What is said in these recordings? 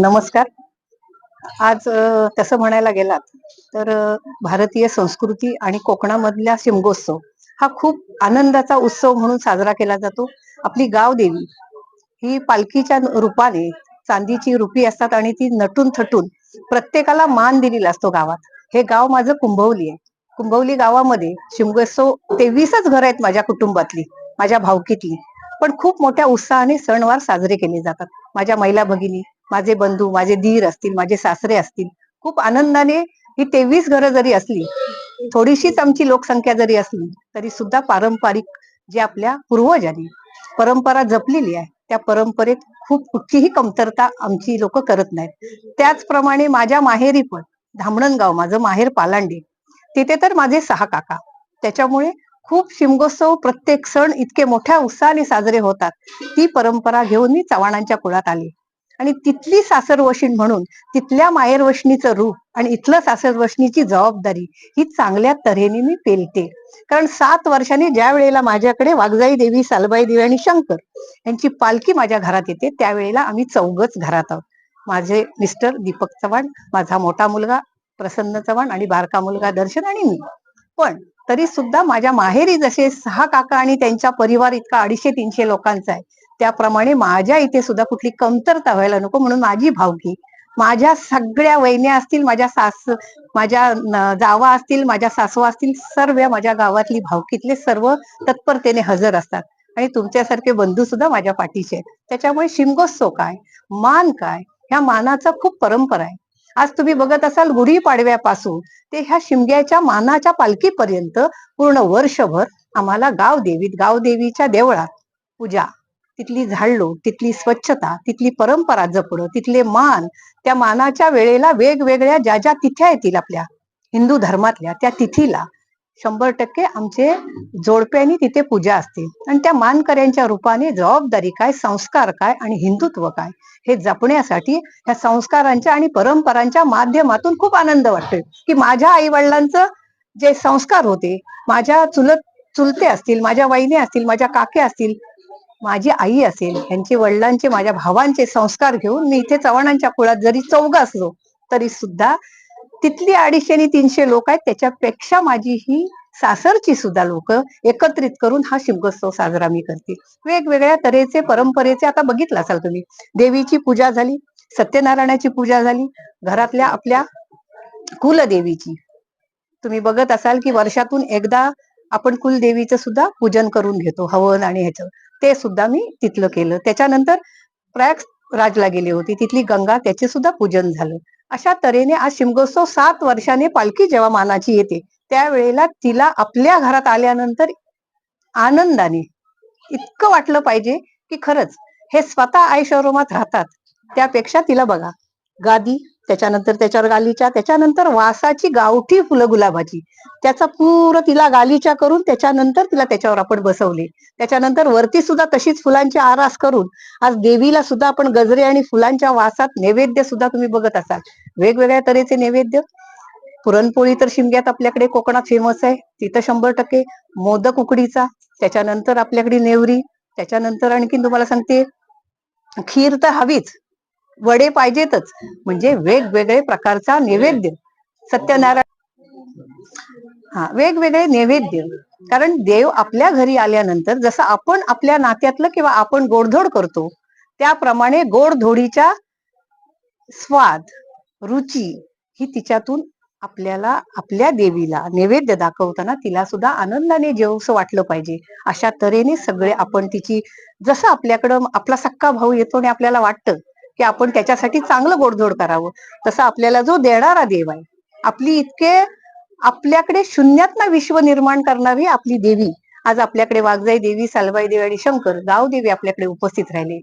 नमस्कार. आज तसं म्हणायला गेलात तर भारतीय संस्कृती आणि कोकणामधला शिमगोत्सव हा खूप आनंदाचा उत्सव म्हणून साजरा केला जातो. आपली गावदेवी ही पालखीच्या रूपाने चांदीची रुपी असतात आणि ती नटून थटून प्रत्येकाला मान दिलेला असतो गावात. हे गाव माझं कुंभवली आहे. कुंभवली गावामध्ये शिमगोत्सव तेवीसच घर आहेत माझ्या कुटुंबातली माझ्या भावकीतली. पण खूप मोठ्या उत्साहाने सणवार साजरे केले जातात. माझ्या महिला भगिनी माझे बंधू माझे दीर असतील माझे सासरे असतील खूप आनंदाने ही तेवीस घरं जरी असली थोडीशीच आमची लोकसंख्या जरी असली तरी सुद्धा पारंपरिक जे आपल्या पूर्वजांनी परंपरा जपलेली आहे त्या परंपरेत खूप कुठलीही कमतरता आमची लोक करत नाहीत. त्याचप्रमाणे माझ्या माहेरी पण धामणगाव माझं माहेर पालांडे तिथे तर माझे सहा काका. त्याच्यामुळे खूप शिमगोत्सव प्रत्येक सण इतके मोठ्या उत्साहाने साजरे होतात. ती परंपरा घेऊन मी चव्हाणांच्या कुळात आली. आणि तिथली सासरवशीण म्हणून तिथल्या माहेरवशणीचं रूप आणि इथलं सासरवशणीची जबाबदारी ही चांगल्या तऱ्हेने मी पेलते. कारण सात वर्षांनी ज्या वेळेला माझ्याकडे वाघजाई देवी सालबाई देवी आणि शंकर यांची पालखी माझ्या घरात येते त्यावेळेला आम्ही चौघच घरात आहोत. माझे मिस्टर दीपक चव्हाण माझा मोठा मुलगा प्रसन्न चव्हाण आणि बारका मुलगा दर्शन आणि मी. पण तरी सुद्धा माझ्या माहेरी जसे सहा काका आणि त्यांचा परिवार इतका अडीचशे तीनशे लोकांचा आहे त्याप्रमाणे माझ्या इथे सुद्धा कुठली कमतरता व्हायला नको म्हणून माझी भावकी माझ्या सगळ्या वहिन्या असतील माझ्या सास माझ्या जावा असतील माझ्या सासवा असतील सर्व माझ्या गावातली भावकीतले सर्व तत्परतेने हजर असतात. आणि तुमच्यासारखे बंधू सुद्धा माझ्या पाठीचे आहेत. त्याच्यामुळे शिमगोत्सव काय मान काय ह्या मानाचा खूप परंपरा आहे. आज तुम्ही बघत असाल गुढीपाडव्यापासून ते ह्या शिमग्याच्या मानाच्या पालखीपर्यंत पूर्ण वर्षभर आम्हाला गाव देवीत देवळात पूजा तिथली झाडलो तिथली स्वच्छता तिथली परंपरा जपणं तिथले मान त्या मानाच्या वेळेला वेगवेगळ्या ज्या ज्या तिथ्या येतील आपल्या हिंदू धर्मातल्या त्या तिथीला शंभर टक्के आमचे जोडप्यानी तिथे पूजा असते. आणि त्या मानकऱ्यांच्या रूपाने जबाबदारी काय संस्कार काय आणि हिंदुत्व काय हे जपण्यासाठी ह्या संस्कारांच्या आणि परंपरांच्या माध्यमातून खूप आनंद वाटतोय. की माझ्या आई वडिलांचं जे संस्कार होते माझ्या चुलत चुलते असतील माझ्या वहिनी असतील माझ्या काके असतील माझी आई असेल यांचे वडिलांचे माझ्या भावांचे संस्कार घेऊन मी इथे चव्हाणांच्या कुळात जरी चौघ असलो तरी सुद्धा तिथली अडीचशे आणि तीनशे लोक आहेत त्याच्यापेक्षा माझी ही सासरची सुद्धा लोक एकत्रित करून हा शिमगोत्सव साजरा मी करते. वेगवेगळ्या तऱ्हेचे परंपरेचे आता बघितलं असाल तुम्ही. देवीची पूजा झाली सत्यनारायणाची पूजा झाली घरातल्या आपल्या कुलदेवीची. तुम्ही बघत असाल की वर्षातून एकदा आपण कुलदेवीचं सुद्धा पूजन करून घेतो हवन आणि ह्याचं. ते सुद्धा मी तिथलं केलं. त्याच्यानंतर प्रयाग राजला गेले होते. तिथली गंगा त्याचे सुद्धा पूजन झालं. अशा तऱ्हेने आज शिमगोत्सव सात वर्षाने पालखी जेव्हा मानाची येते. त्यावेळेला तिला आपल्या घरात आल्यानंतर आनंदाने इतकं वाटलं पाहिजे की खरंच हे स्वतः आई शोरूमात राहतात. त्यापेक्षा तिला बघा गादी त्याच्यानंतर त्याच्यावर गालीचा त्याच्यानंतर वासाची गावठी फुलं गुलाबाची. त्याचा पूर्ण तिला गालीचा करून त्याच्यानंतर तिला त्याच्यावर आपण बसवले. त्याच्यानंतर वरती सुद्धा तशीच फुलांची आरास करून आज देवीला सुद्धा आपण गजरे आणि फुलांच्या वासात नैवेद्य सुद्धा तुम्ही बघत असाल. वेगवेगळ्या तऱ्हेचे नैवेद्य. पुरणपोळी तर शिमग्यात आपल्याकडे कोकणात फेमस आहे. तिथं शंभर टक्के मोदक उकडीचा. त्याच्यानंतर आपल्याकडे नेवरी. त्याच्यानंतर आणखीन तुम्हाला सांगते खीर तर हवीच. वडे पाहिजेतच. म्हणजे वेगवेगळे प्रकारचा नैवेद्य. सत्यनारायण हा वेगवेगळे नैवेद्य. कारण देव आपल्या घरी आल्यानंतर जसं आपण आपल्या नात्यातलं किंवा आपण गोडधोड करतो त्याप्रमाणे गोडधोडीच्या स्वाद रुची ही तिच्यातून आपल्याला आपल्या देवीला नैवेद्य दाखवताना तिला सुद्धा आनंदाने जेवसं वाटलं पाहिजे. अशा तऱ्हेने सगळे आपण तिची जसं आपल्याकडं आपला सक्का भाऊ येतो आणि आपल्याला वाटतं की आपण त्याच्यासाठी चांगलं गोडधोड करावं. तसं आपल्याला जो देणारा देव आहे आपली इतके आपल्याकडे शून्यातनं विश्व निर्माण करणारी आपली देवी आज आपल्याकडे वाघजाई देवी सालबाई देवी आणि शंकर गाव देवी आपल्याकडे उपस्थित राहिले.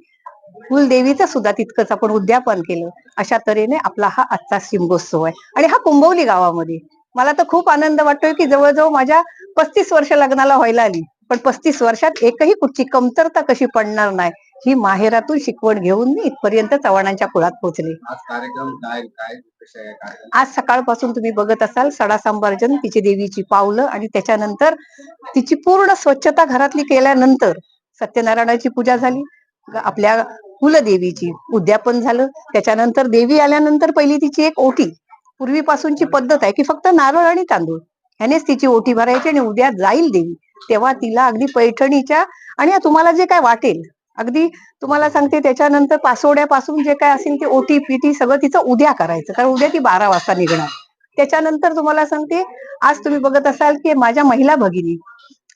कुलदेवीचं सुद्धा तितकंच आपण उद्यापन केलं. अशा तऱ्हेने आपला हा आजचा शिमगोत्सव आहे. आणि हा कुंभवली गावामध्ये. मला तर खूप आनंद वाटतोय की जवळजवळ माझ्या पस्तीस वर्ष लग्नाला व्हायला आली. पण पस्तीस वर्षात एकही कुठची कमतरता कशी पडणार नाही. ही माहेरातून शिकवण घेऊन मी इथपर्यंत चव्हाणांच्या कुळात पोहोचले. आज सकाळपासून तुम्ही बघत असाल सडा संभार्जन तिची देवीची पावलं आणि त्याच्यानंतर तिची पूर्ण स्वच्छता घरातली केल्यानंतर सत्यनारायणाची पूजा झाली. आपल्या कुलदेवीची उद्यापन झालं. त्याच्यानंतर देवी आल्यानंतर पहिली तिची एक ओटी. पूर्वीपासूनची पद्धत आहे की फक्त नारळ आणि तांदूळ. ह्यानेच तिची ओटी भरायची आणि उद्या जाईल देवी. तेव्हा तिला अगदी पैठणीच्या आणि तुम्हाला जे काय वाटेल अगदी तुम्हाला सांगते त्याच्यानंतर पासोड्यापासून जे काय असेल ते ओटी पिटी सगळं तिचं उद्या करायचं. कारण उद्या ती बारा वाजता निघणार. त्याच्यानंतर तुम्हाला सांगते आज तुम्ही बघत असाल की माझ्या महिला भगिनी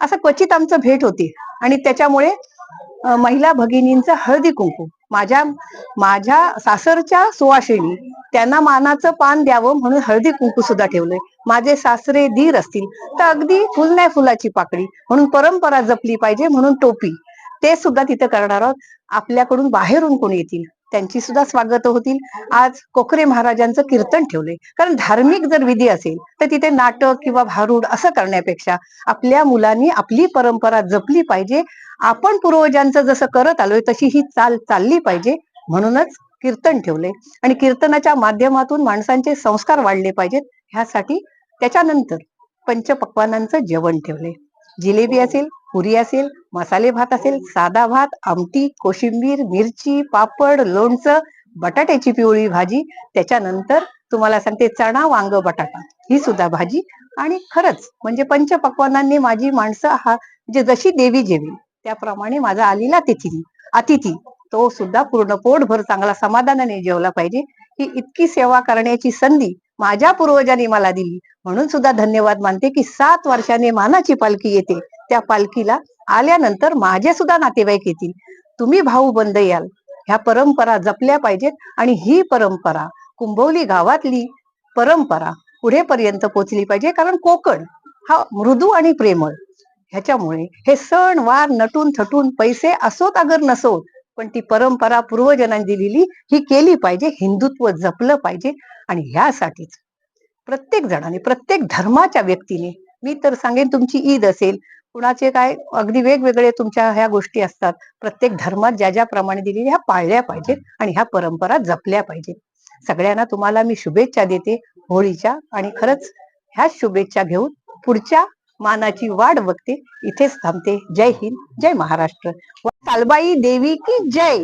असं क्वचित आमचं भेट होते. आणि त्याच्यामुळे महिला भगिनींचं हळदी कुंकू. माझ्या माझ्या सासरच्या सुवासिनी त्यांना मानाचं पान द्यावं म्हणून हळदी कुंकू सुद्धा ठेवलंय. माझे सासरे दीर असतील तर अगदी फुल नाही फुलाची पाकळी म्हणून परंपरा जपली पाहिजे म्हणून टोपी. ते सुद्धा तिथं करणार आहोत. आपल्याकडून बाहेरून कोणी येतील त्यांची सुद्धा स्वागत होतील. आज कोकरे महाराजांचं कीर्तन ठेवलंय. कारण धार्मिक जर विधी असेल तर तिथे नाटक किंवा भारूड असं करण्यापेक्षा आपल्या मुलांनी आपली परंपरा जपली पाहिजे. आपण पूर्वजांचं जसं करत आलोय तशी ही चाल चालली पाहिजे. म्हणूनच कीर्तन ठेवलंय. आणि कीर्तनाच्या माध्यमातून माणसांचे संस्कार वाढले पाहिजेत. ह्यासाठी त्याच्यानंतर पंचपक्वानांचं जेवण ठेवलंय. जिलेबी असेल पुरी असेल मसाले भात असेल साधा भात आमटी कोशिंबीर मिरची पापड लोणचं बटाट्याची पिवळी भाजी त्याच्यानंतर तुम्हाला सांगते चणा वांग बटाटा. ही सुद्धा भाजी आणि खरंच म्हणजे पंचपक्वानांनी माझी माणसं हा म्हणजे जशी देवी जेवी त्याप्रमाणे माझा आलेला तिथी अतिथी तो सुद्धा पूर्ण पोटभर चांगला समाधानाने जेवला पाहिजे. ही इतकी सेवा करण्याची संधी माझ्या पूर्वजांनी मला दिली. म्हणून सुद्धा धन्यवाद मानते की सात वर्षाने मानाची पालखी येते. त्या पालखीला आल्यानंतर माझे सुद्धा नातेवाईक येतील. तुम्ही भाऊ बंद याल. ह्या परंपरा जपल्या पाहिजेत आणि ही परंपरा कुंभवली गावातली परंपरा पुढेपर्यंत पोचली पाहिजे. कारण कोकण हा मृदू आणि प्रेमळ. ह्याच्यामुळे हे सण वार नटून थटून पैसे असोत अगर नसोत पण ती परंपरा पूर्वजनांनी दिलेली ही केली पाहिजे हिंदुत्व जपलं पाहिजे आणि ह्यासाठीच. प्रत्येक जणाने प्रत्येक धर्माच्या व्यक्तीने मी तर सांगेन तुमची ईद असेल कुणाचे काय अगदी वेगवेगळे तुमच्या ह्या गोष्टी असतात प्रत्येक धर्मात ज्या ज्या प्रमाणे दिलेल्या ह्या पाळल्या पाहिजेत आणि ह्या परंपरा जपल्या पाहिजेत. सगळ्यांना तुम्हाला मी शुभेच्छा देते होळीच्या आणि खरंच ह्या शुभेच्छा घेऊन पुढच्या मानाची वाढ बघते. इथेच थांबते. जय हिंद. जय महाराष्ट्र. व देवी की जय.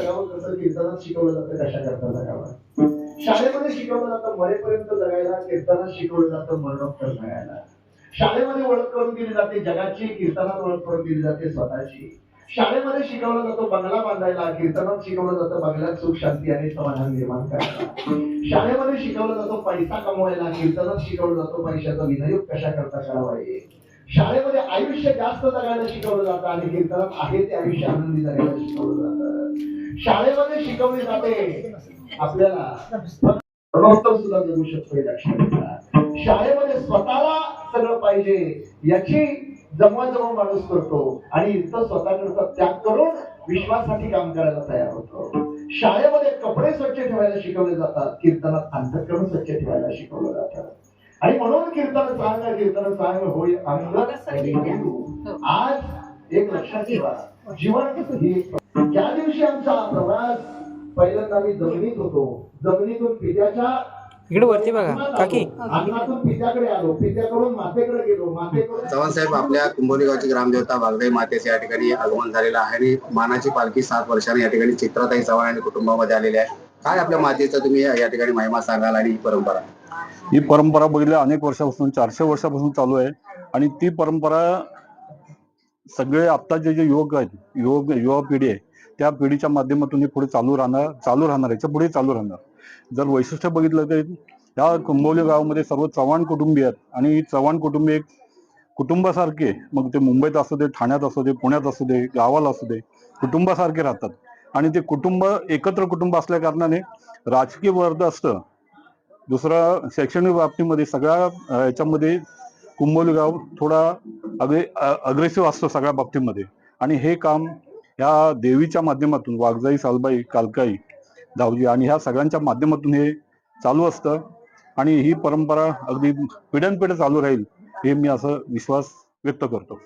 शिकवलं कसं कीर्तनात शिकवलं जातं कशा करता शाळेमध्ये शिकवलं जातं मरेपर्यंत जगायला कीर्तनात शिकवलं जातं मरणोत्तर जगायला. शाळेमध्ये ओळख करून दिली जाते जगाची कीर्तनात ओळख करून दिली जाते स्वतःची. शाळेमध्ये शिकवलं जातं बंगला बांधायला कीर्तनात शिकवलं जातं बंगल्यात सुख शांती आणि समाधान निर्माण करायला. शाळेमध्ये शिकवलं जातो पैसा कमवायला कीर्तनात शिकवलं जातो पैशाचा विनियोग कशा करता करावा हे शाळेमध्ये आयुष्य जास्त जगायला शिकवलं जातं आणि कीर्तनात आहे ते आयुष्य आनंदी जगायला शिकवलं जातं. शाळेमध्ये शिकवले जाते. आपल्याला मरणोत्तर सुद्धा जगू शकतो हे लक्षात शाळेमध्ये स्वतःला सगळं पाहिजे याची जमवाजमव माणूस करतो आणि इथं स्वतःकडचा त्याग करून विश्वासाठी काम करायला तयार होतो. शाळेमध्ये कपडे स्वच्छ ठेवायला शिकवले जातात कीर्तनात अंतःकरण स्वच्छ ठेवायला शिकवलं जातं. आणि म्हणून कीर्तन सांग कीर्तन सांग होय अंग आज एक लक्षात ठेवा जीवन हे दिवशी आमचा प्रवास पहिल्यांदा आम्ही जमिनीत होतो. जमिनीतून पित्याच्या इकडे वरती बघा. काकी. अन्नातून पित्याकडे आलो. पित्याकडून मातेकडे गेलो. मातेकडून चव्हाण साहेब आपल्या कुंभोली गावची ग्रामदेवता वाघदाई मातेचे या ठिकाणी आगमन झालेलं आहे आणि मानाची पालखी सात वर्षांनी या ठिकाणी चित्राताई चव्हाण आणि कुटुंबामध्ये आलेली आहे. काय आपल्या मातेचा तुम्ही या या ठिकाणी महिमा सांगाल आणि ही परंपरा? ही परंपरा बघितल्या अनेक वर्षापासून चारशे वर्षापासून चालू आहे. आणि ती परंपरा सगळे आत्ताचे जे युवक आहेत युवक युवा पिढी आहे त्या पिढीच्या माध्यमातून हे पुढे चालू राहणार चालू राहणार याच्यापुढे चालू राहणार. जर वैशिष्ट्य बघितलं तर या कुंभोली गावामध्ये सर्व चव्हाण कुटुंबीय आहेत. आणि ही चव्हाण कुटुंबीय एक कुटुंबासारखे मग ते मुंबईत असू दे ठाण्यात असू दे पुण्यात असू दे गावाला असू दे कुटुंबासारखे राहतात. आणि ते कुटुंब एकत्र कुटुंब असल्या कारणाने राजकीय वर्ध असतं. दुसरं शैक्षणिक बाबतीमध्ये सगळ्या याच्यामध्ये कुंभोली गाव थोडा अग्रे अग्रेसिव्ह असतो सगळ्या बाबतीमध्ये. आणि हे काम ह्या देवीच्या माध्यमातून वाघजाई सालबाई कालकाई दावजी आणि ह्या सगळ्यांच्या माध्यमातून हे चालू असतं. आणि ही परंपरा अगदी पिढ्यानपिढ्या चालू राहील हे मी असं विश्वास व्यक्त करतो.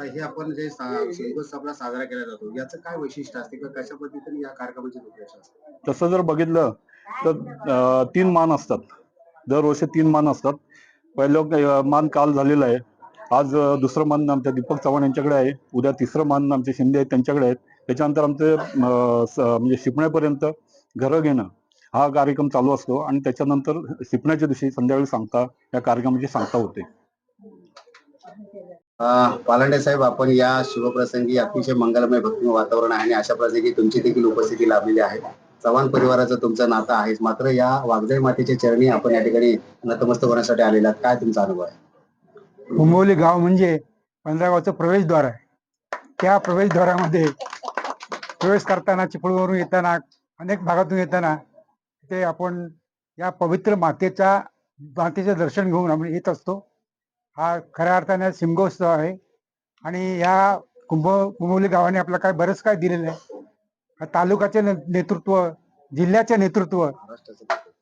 हे आपण जे सा- साजरा केला जातो याचं काय वैशिष्ट्य असते किंवा कशा पद्धतीने या कार्यक्रमाची तसं जर बघितलं तर तीन मान असतात. दरवर्षी तीन मान असतात. पहिलं मान काल झालेलं आहे. आज दुसरं मान आमच्या दीपक चव्हाण यांच्याकडे आहे. उद्या तिसरं मान आमचे शिंदे आहेत त्यांच्याकडे आहेत. त्याच्यानंतर आमचे म्हणजे शिपण्यापर्यंत घरं घेणं हा कार्यक्रम चालू असतो आणि त्याच्यानंतर शिपण्याच्या दिवशी संध्याकाळी सांगता या कार्यक्रमाची सांगता होते. पालांडे साहेब आपण या शुभप्रसंगी अतिशय मंगलमय भक्तिमय वातावरण आहे आणि अशा प्रसंगी तुमची देखील उपस्थिती लाभलेली आहे. चव्हाण परिवाराचं तुमचं नातं आहेच. मात्र या वाघजाई मातेच्या चरणी आपण या ठिकाणी नतमस्तक होण्यासाठी आलेला काय तुमचा अनुभव आहे? कुंभवली गाव म्हणजे पंधरागावचं प्रवेशद्वार आहे. त्या प्रवेशद्वारामध्ये प्रवेश करताना चिपळूणवरून येताना अनेक भागातून येताना ते आपण या पवित्र मातेचा मातेचे दर्शन घेऊन आम्ही येत असतो. हा खऱ्या अर्थाने शिमगोत्सव आहे. आणि या कुंभ कुंभवली गावाने आपलं काय बरंच काय दिलेलं आहे. तालुक्याचे नेतृत्व जिल्ह्याचे नेतृत्व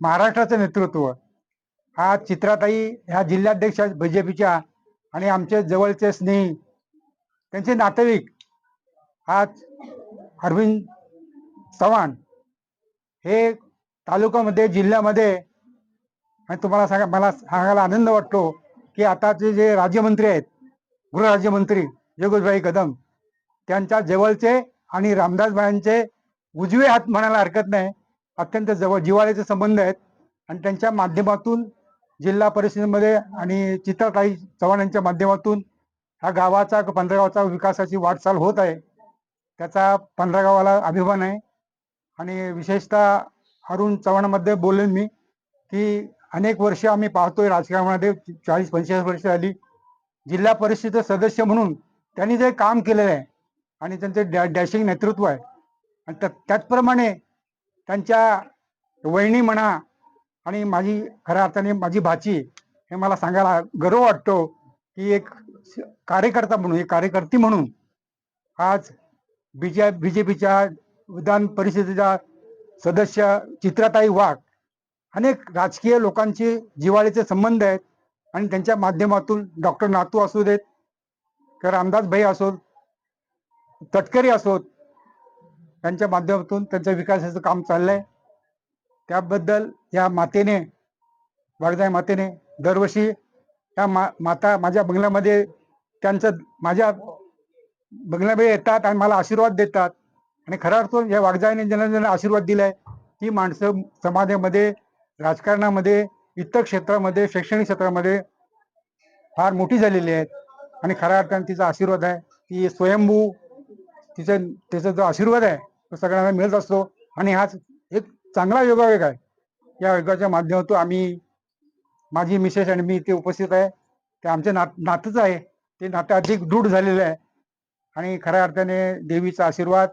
महाराष्ट्राचं नेतृत्व हा चित्राताई ह्या जिल्हाध्यक्ष बीजेपीच्या आणि आमचे जवळचे स्नेही त्यांचे नातेवाईक आज अरविंद चव्हाण हे तालुक्यामध्ये जिल्ह्यामध्ये आणि तुम्हाला सांगा मला सांगायला आनंद वाटतो की आताचे जे राज्यमंत्री आहेत गृहराज्यमंत्री योगेशभाई कदम त्यांच्या जवळचे आणि रामदासभाईंचे उजवे हात म्हणायला हरकत नाही. अत्यंत जवळ जिव्हाळ्याचे संबंध आहेत. आणि त्यांच्या माध्यमातून जिल्हा परिषदेमध्ये आणि चित्रताई चव्हाण यांच्या माध्यमातून हा गावाचा पंधरागावाचा विकासाची वाटचाल होत आहे. त्याचा पंधरागावाला अभिमान आहे. आणि विशेषतः अरुण चव्हाणमध्ये बोलेन मी की अनेक वर्ष आम्ही पाहतोय राजकारणामध्ये चाळीस पंचेचाळीस वर्ष झाली. जिल्हा परिषदेचे सदस्य म्हणून त्यांनी जे काम केलेलं आहे आणि त्यांचे डॅ डॅशिंग नेतृत्व आहे. आणि त्या- त्याचप्रमाणे त्यांच्या वहिनी म्हणा आणि माझी खऱ्या अर्थाने माझी भाची हे मला सांगायला गर्व वाटतो की एक कार्यकर्ता म्हणून एक कार्यकर्ती म्हणून आज बीजे बीजेपीच्या विधान परिषदेच्या सदस्य चित्राताई वाघ अनेक राजकीय लोकांचे जिव्हाळीचे संबंध आहेत आणि त्यांच्या माध्यमातून डॉक्टर नातू असू देत किंवा रामदास भाई असोत तटकरी असोत त्यांच्या माध्यमातून त्यांच्या विकासाचं काम चाललंय. त्याबद्दल या मातेने वागदाय मातेने दरवर्षी या मा माता माझ्या बंगल्यामध्ये त्यांचं माझ्या बंगल्यामध्ये येतात आणि मला आशीर्वाद देतात. आणि खऱ्या अर्थ या वागजायने ज्यांना ज्यांना आशीर्वाद दिलाय ती माणसं समाजामध्ये राजकारणामध्ये इतर क्षेत्रामध्ये शैक्षणिक क्षेत्रामध्ये फार मोठी झालेली आहेत. आणि खऱ्या अर्थाने तिचा आशीर्वाद आहे. ती स्वयंभू तिचं त्याचा जो आशीर्वाद आहे तो सगळ्यांना मिळत असतो. आणि हाच चांगला योगायोग आहे या योगाच्या माध्यमातून आम्ही माझी मिसेस आणि मी इथे उपस्थित आहे. ते आमचं नात नातंच आहे. ते नातं अधिक दृढ झालेलं आहे. आणि खऱ्या अर्थाने देवीचा आशीर्वाद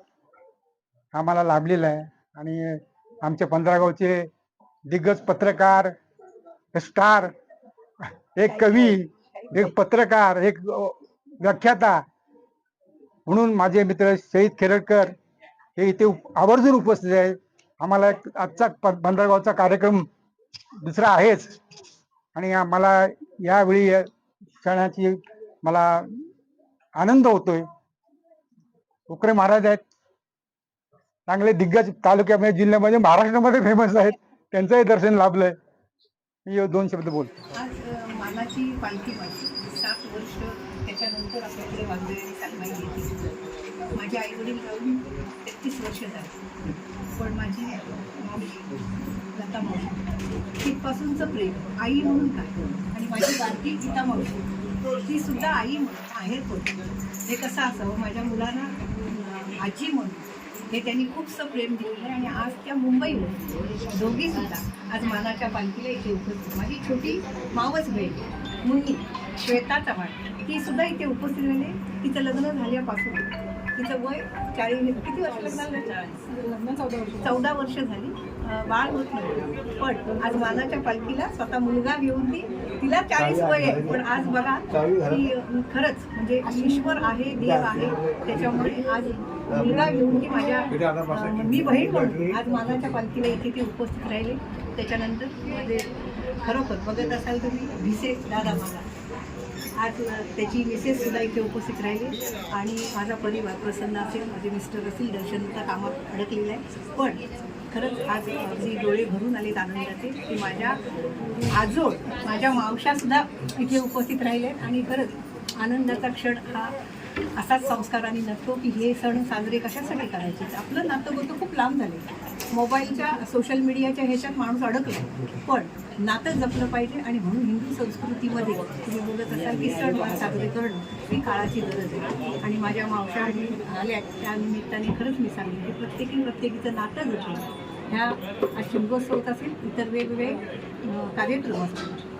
आम्हाला लाभलेला आहे. आणि आमचे पंधरा गावचे दिग्गज पत्रकार स्टार एक कवी एक पत्रकार एक व्याख्याता म्हणून माझे मित्र शहीद खेरडकर हे इथे आवर्जून उपस्थित आहेत. आम्हाला एक आजचा प- कार्यक्रम दुसरा आहेच. आणि मला यावेळी सणाची क्षणाची मला आनंद होतोय. उकरे महाराज आहेत. चांगले दिग्गज तालुक्यामध्ये जिल्ह्यामध्ये महाराष्ट्रामध्ये फेमस आहेत. त्यांचंही दर्शन लाभलंय. मी दोन शब्द बोलतो. मानाची पालखी सात वर्ष त्याच्यानंतर आपल्याकडे चालवाई आई वडील तेहतीस वर्ष झाली. पण माझी मावशी. लता मावशी. तिथपासूनचं प्रेम. आई म्हणून काय? आणि माझी बारकी गीता मावशी. ती सुद्धा आई म्हणून आहे होती हे कसं असावं? माझ्या मुलांना आजी म्हणून हे त्यांनी खूपसं प्रेम दिलेलं आहे आणि आज त्या मुंबईवर दोघी सुद्धा आज मानाच्या पालखीला इथे उपस्थित. माझी छोटी मावच बहीण मुन्नी श्वेता चव्हाण ती सुद्धा इथे उपस्थित म्हणजे तिचं लग्न झाल्यापासून तिचं वय चाळीस किती वर्ष लग्नाला? लग्न चौदा वर्ष. चौदा वर्ष झाली. बाळ होत नव्हतं पण आज मानाच्या पालखीला स्वतः मुलगा घेऊन ती तिला चाळीस वय आहे. पण आज बघा ती अं, खरंच म्हणजे ईश्वर आहे देव आहे. त्याच्यामुळे आज मुलगा घेऊन ती माझ्या मी बहीण म्हणून आज मानाच्या पालखीला इथे ती उपस्थित राहिले. त्याच्यानंतर माझे खरोखर बघत असाल तुम्ही भिसे दादा मला. आज त्याची मिसेस सुद्धा इथे उपस्थित राहिली. आणि माझा परिवार प्रसन्न असेल. माझे मिस्टर असतील. दर्शनच्या कामात अडकलेलं आहे. पण खरंच आज अगदी डोळे भरून आलेत आनंदाचे की माझ्या आजोळ माझ्या मावशासुद्धा इथे उपस्थित राहिले. आणि खरंच आनंदाचा क्षण हा असाच संस्काराने नसतो की हे सण साजरे कशासाठी करायचे? आपलं नातं गोतं खूप लांब झाले. मोबाईलच्या सोशल मीडियाच्या ह्याच्यात माणूस अडकला पण नातं जपलं पाहिजे आणि म्हणून हिंदू संस्कृतीमध्ये तुम्ही बोलत असाल की सणवार साजरे करणं ही काळाची गरज आहे. आणि माझ्या मावशा आणि आल्या त्या निमित्ताने खरंच मी सांगेन की प्रत्येकी प्रत्येकीचं नातं जपलं ह्या आज शिमगोत्सवत असेल इतर वेगवेगळे कार्यक्रम असतील.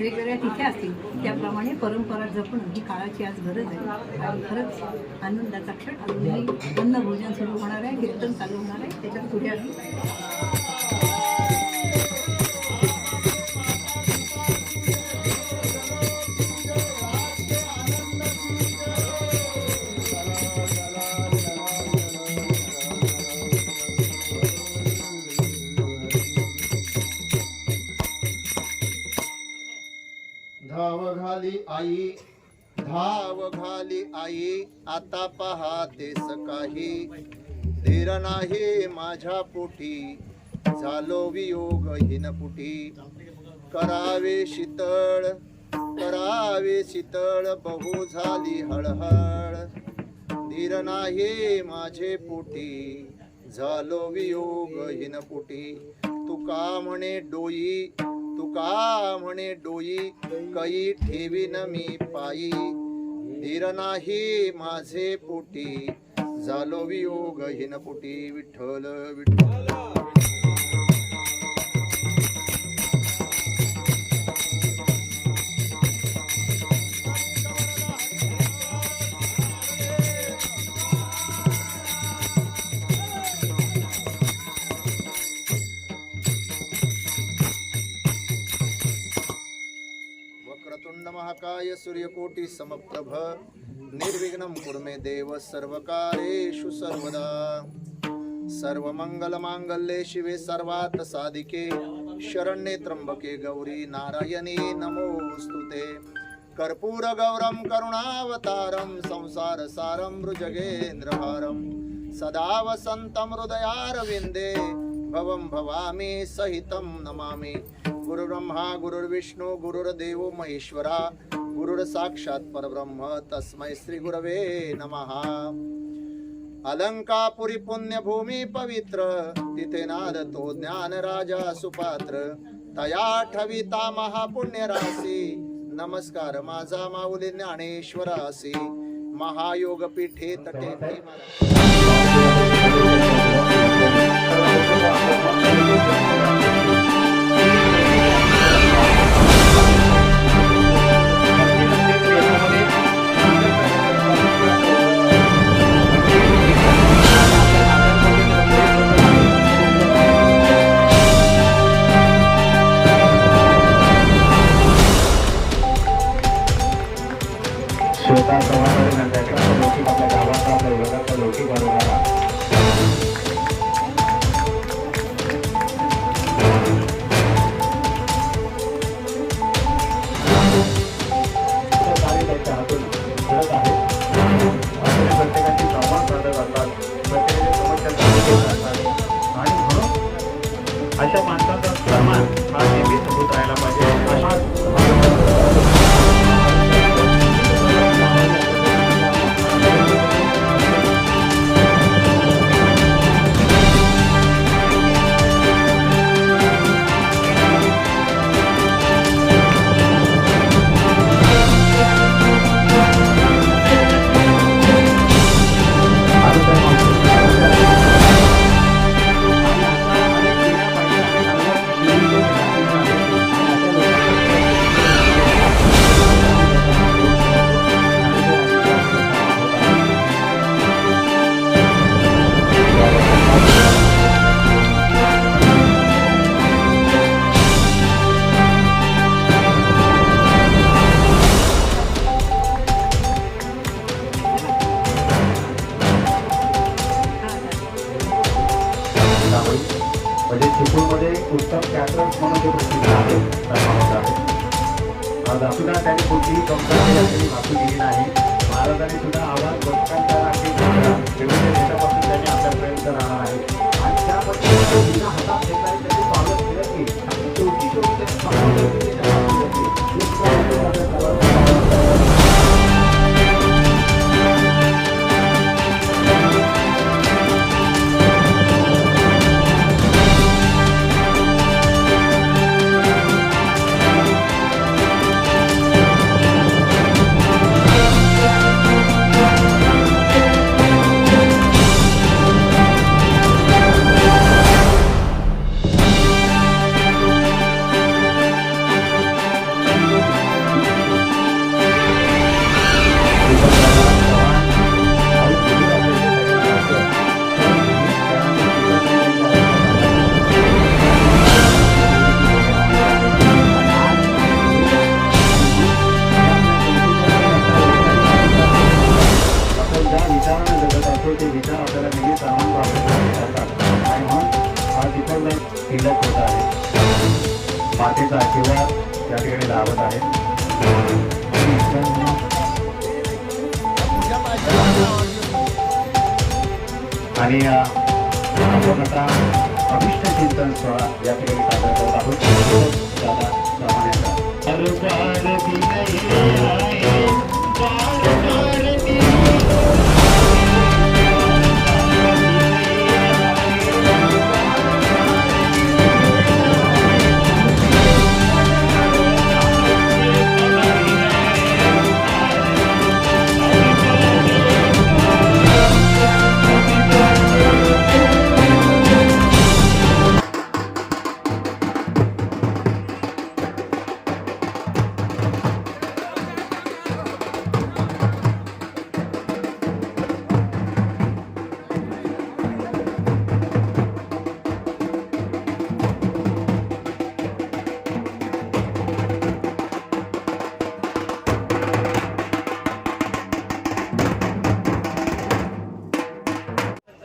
वेगवेगळ्या तिथे असतील त्याप्रमाणे परंपरा जपणं ही काळाची आज गरज आहे. आणि खरंच आनंदाचा क्षण अजूनही अन्न भोजन सुरू होणार आहे कीर्तन चालू होणार आहे त्याच्यात पुढे धाव घाली आई आता पहातेस काही धीर नाही माझ्या पोटी झालो वियोग हिनपुटी करावे शीतळ करावे शीतळ बहु झाली हळहळ. धीर नाही माझे पोटी झालो वियोग हिनपुटी तुका म्हणे डोई तुका म्हणे डोई कई ठेवीन मी पायी. धीर नाही माझे पोटी झालो वियोग हिनपुटी विठ्ठल विठ्ठल. वक्रतुंड महाकाय सूर्यकोटि समप्रभ निर्विघ्नं कुर्मे देव सर्वकारेषु सर्वदा। सर्वमङ्गलमाङ्गल्ये शिवे सर्वात साधिके। शरण्ये त्र्यम्बके गौरी नारायणी नमोऽस्तु ते। कर्पूरगौरं करुणावतारं संसारसारं सारम सदा वसन्तं हृदयारविन्दे। भवं भवामी सहितं नमामि। गुरुब्रह्मा गुरुर्विष्णू गुरुर्देवो महेश्वरा गुरुर्साक्षात् परब्रह्म तस्मै श्री गुरवे नमः। अलंकापुरी पुण्यभूमी पवित्र तिथे नादतो ज्ञान राजा सुपात्र। तया ठविता महापुण्य राशी नमस्कार माझा माऊली ज्ञानेश्वरासी। महायोग पीठे तटे भीमा- समाजाने नंतर लौकिक आपल्या गावाचा आपल्या विभागाचा लौकिक बनवणारा प्रत्येकाची समस्या आणि अशा माणसाचा सन्मान हा नेहमीच होत राहायला पाहिजे. चिपळूणमध्ये उत्तम कॅटरर्स म्हणून ते प्रसिद्ध आहे धर्मामध्ये आहे. आज सुद्धा त्यांनी कोणतीही कंपनी त्यांनी दिली नाही. महाराजांनी सुद्धा आवाज बसकांचा विविध देशापासून त्यांनी आपल्यापर्यंत राहणार आहे आणि त्या पद्धतीने हातात ஒரு பாடு பிழைய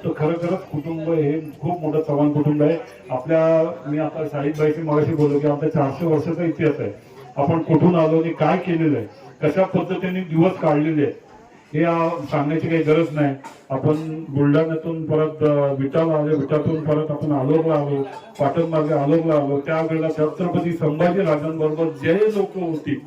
सामान्यांचा खूप मोठं चव्हाण कुटुंब आहे. आपल्या मी आता शाहिदबाईशी मगाशी बोललो की आमचा चारशे वर्षाचा इतिहास आहे. आपण कुठून आलो आणि काय केलेलं आहे? कशा पद्धतीने दिवस काढलेले आहेत? हे सांगण्याची काही गरज नाही. आपण बुलढाण्यातून परत विटाला आलो विटातून परत आपण आलोकला आलो पाटण मार्गे आलोकला आलो. त्यावेळेला छत्रपती संभाजी राजांबरोबर जे लोक होती.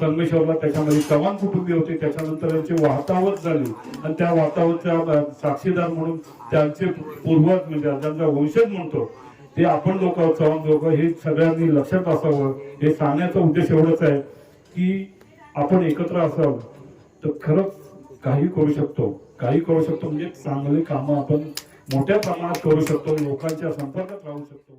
संगमेश्वरला त्याच्यामध्ये चव्हाण कुटुंबीय होते. त्याच्यानंतर त्यांची वातावत झाली. आणि त्या वातावतच्या साक्षीदार म्हणून त्यांचे पूर्वज म्हणजे ज्यांचा वंशज म्हणतो ते आपण लोक चव्हाण लोक हे सगळ्यांनी लक्षात असावं. हे सांगण्याचा उद्देश एवढंच आहे की आपण एकत्र असावं. तर खरंच काही करू शकतो. काही करू शकतो म्हणजे चांगली कामं आपण मोठ्या प्रमाणात करू शकतो. लोकांच्या संपर्कात राहू शकतो.